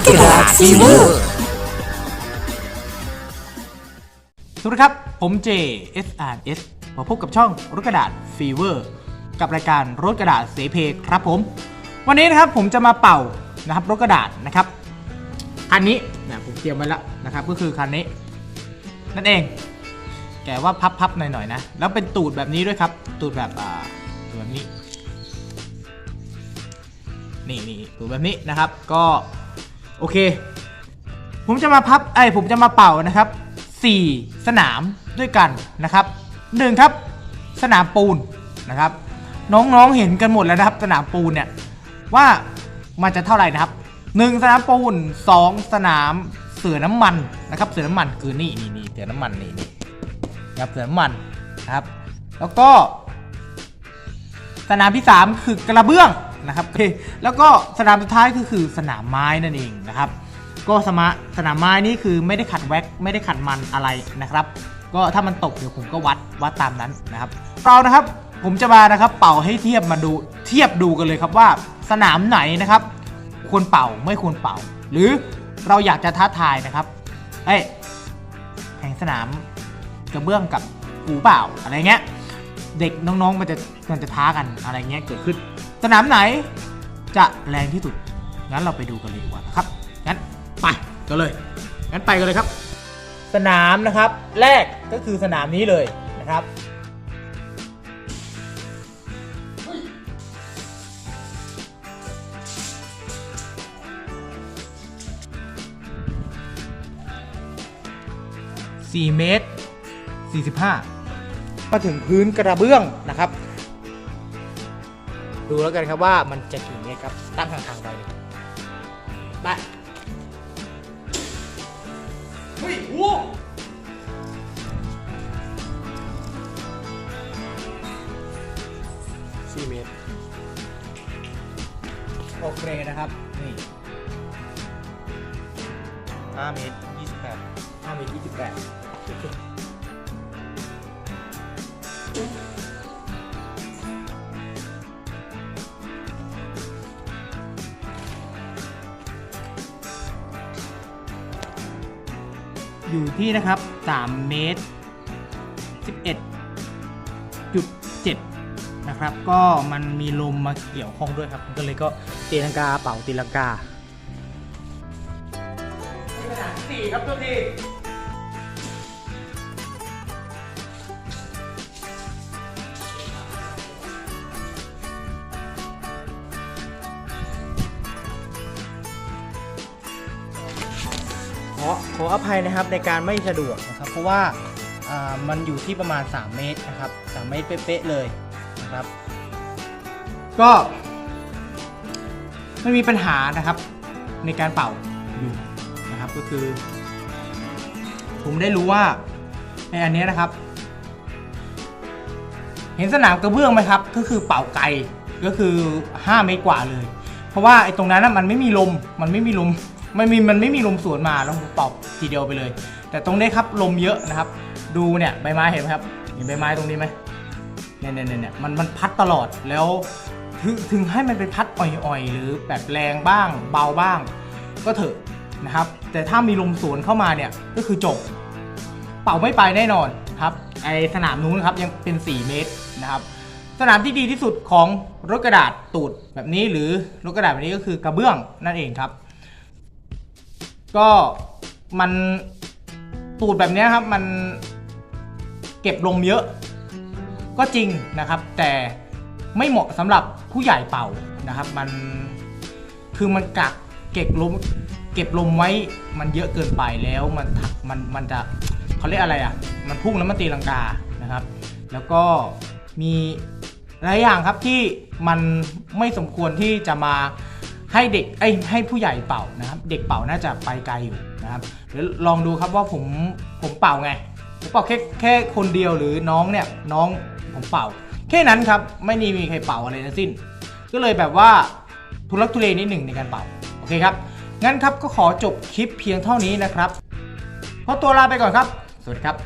กกระดาษฟีเวอร์สวัสดีครับ ผมเจ SRS มาพบกับช่องรถกระดาษฟีเวอร์กับรายการรถกระดาษเสเพครับผม วันนี้นะครับผมจะมาเป่านะครับรถกระดาษนะครับคันนี้นะผมเตรียมไว้แล้วนะครับ ก็คือคันนี้ นั่นเอง แกว่าพับๆหน่อยๆนะ แล้วเป็นตูดแบบนี้ด้วยครับ ตูดแบบอ่าแบบนี้นี่นี่ตูดแบบนี้นะครับ ก็ โอเค ผมจะมาพับไอผมจะมาเป่านะครับ 4 สนามด้วยกันนะครับหนึ่งครับสนามปูนนะครับ น้องๆเห็นกันหมดแล้วนะครับ สนามปูนเนี่ยว่ามันจะเท่าไหร่นะครับหนึ่งสนามปูนสองสนามเสือน้ำมันนะครับ เสือน้ำมันคือนี่นี่นี่เสือน้ำมันนี่นี่ครับเสือน้ำมันนะครับ แล้วก็ สนามที่ 3 คือกระเบื้อง นะครับโอเคแล้วก็สนามสุดท้ายก็คือสนามไม้นั่นเองนะครับ ก็สมาสนามไม้นี่คือไม่ได้ขัดแว็กไม่ได้ขัดมันอะไรนะครับ ก็ถ้ามันตกเดี๋ยวผมก็วัดวัดตามนั้นนะครับ เรานะครับผมจะมานะครับเป่าให้เทียบมาดูเทียบดูกันเลยครับว่าสนามไหนนะครับ ควรเป่าไม่ควรเป่า หรือเราอยากจะท้าทายนะครับเอ้ยแข่งสนามกระเบื้องกับกูเปล่าอะไรเงี้ย เด็กน้องๆมันจะมันจะท้ากันอะไรเงี้ยเกิดขึ้น สนามไหนจะแรงที่สุด งั้นเราไปดูกันเลยดีกว่านะครับ งั้นไปกันเลย งั้นไปกันเลยครับ สนามนะครับ แรกก็คือสนามนี้เลยนะครับ4เมตร45 มาถึงพื้นกระเบื้องนะครับ ดูแล้วกันครับว่ามันจะกี่เมตรครับ ตั้งห่างๆไปไปเฮ้ยโว้สี่เมตร โอเคนะครับ นี่ห้าเมตรยี่สิบแปดห้าเมตรยี่สิบแปด อยู่ที่นะครับ3เมตร11จุด7นะครับ ก็มันมีลมมาเกี่ยวข้องด้วยครับ ก็เลยก็ตีลังกาเป่าตีลังกาขนาดสี่ครับตัวที อขออภัยนะครับในการไม่สะดวกนะครับ เพราะว่ามันอยู่ที่ประมาณ 3 เมตรนะครับ 3 เมตรเป๊ะๆเลยนะครับ ก็ไม่มีปัญหานะครับในการเป่าอยู่นะครับก็คือ ผมได้รู้ว่าในอันนี้นะครับ เห็นสนามกระเบื้องไหมครับ ก็คือเป่าไกลก็คือ 5 เมตรกว่าเลย เพราะว่าไอ้ตรงนั้นนะมันไม่มีลมมันไม่มีลม มันมีมันไม่มีลมสวนมาแล้วผมเป่าทีเดียวไปเลย แต่ตรงนี้ครับลมเยอะนะครับ ดูเนี่ยใบไม้เห็นไหมครับเห็นใบไม้ตรงนี้ไหมเนี่ยเนี่ยเนี่ยเนี่ยมันมันพัดตลอดแล้วถึงถึงให้มันเป็นพัดอ่อยๆ หรือแบบแรงบ้าง เบาบ้าง ก็เถอะนะครับ แต่ถ้ามีลมสวนเข้ามาเนี่ยก็คือจบ เป่าไม่ไปแน่นอนครับไอสนามนู้นครับยังเป็น 4 เมตรนะครับสนามที่ดีที่สุดของรถกระดาษตูดแบบนี้หรือรถกระดาษแบบนี้ก็คือกระเบื้องนั่นเองครับ ก็มันตูดแบบนี้ครับมันเก็บลมเยอะ ก็จริงนะครับ แต่ไม่เหมาะสำหรับผู้ใหญ่เป่านะครับ มันคือมันกักเก็บลมเก็บลมไว้มันเยอะเกินไปแล้วมันมันมันจะเขาเรียกอะไรอะ มันพุ่งแล้วมันตีลังกานะครับ แล้วก็มีหลายอย่างครับที่มันไม่สมควรที่จะมา ให้เด็กไอ้ให้ผู้ใหญ่เป่านะครับ เด็กเป่าน่าจะไปไกลอยู่นะครับเดี๋ยวลองดูครับว่าผมผมเป่าไงผมเป่าแค่แค่คนเดียวหรือน้องเนี่ยน้องผมเป่า แค่นั้นครับไม่มีมีใครเป่าอะไรทั้งสิ้น ก็เลยแบบว่าทุลักทุเลนิดหนึ่งในการเป่าโอเคครับงั้นครับก็ขอจบคลิปเพียงเท่านี้นะครับขอตัวลาไปก่อนครับ สวัสดีครับ